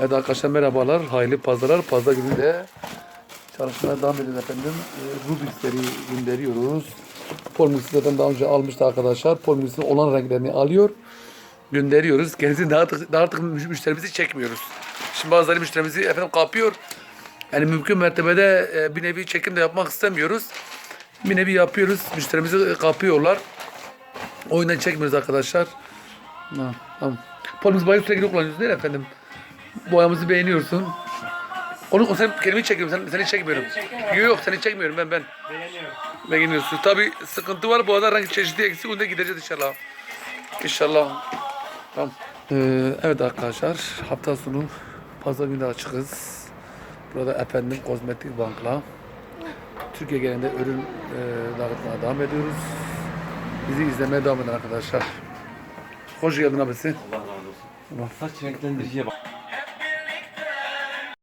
Evet arkadaşlar merhabalar. Hayırlı pazarlar. Pazar günü de çalışmaya devam ediyoruz efendim. E, Rubik'leri gönderiyoruz. Polmix'i zaten daha önce almıştı arkadaşlar. Polmix'in olan renklerini alıyor. Gönderiyoruz. Kendisi daha artık, daha artık müş- müşterimizi çekmiyoruz. Şimdi bazıları müşterimizi efendim kapıyor. Yani mümkün mertebede e, bir nevi çekim de yapmak istemiyoruz. Bir nevi yapıyoruz. Müşterimizi kapıyorlar. O yüzden çekmiyoruz arkadaşlar. Tamam. Polimiz bayı sürekli kullanıyorsun değil efendim? Boyamızı beğeniyorsun. Onu, o sen kendimi çekiyorum. Sen, seni çekmiyorum. Yok yok seni çekmiyorum ben ben. Beğeniyorum. Beğeniyorsun. Tabi sıkıntı var. Bu arada renk çeşidi eksik. Onu da gideceğiz inşallah. İnşallah. Tamam. Ee, evet arkadaşlar. Hafta sonu pazar günü açıkız. Burada efendim kozmetik bankla. Türkiye genelinde ürün e, dağıtmaya devam ediyoruz. Bizi izlemeye devam edin arkadaşlar. Hoş geldin abisi. Allah razı olsun. Saç renklendiriciye bak.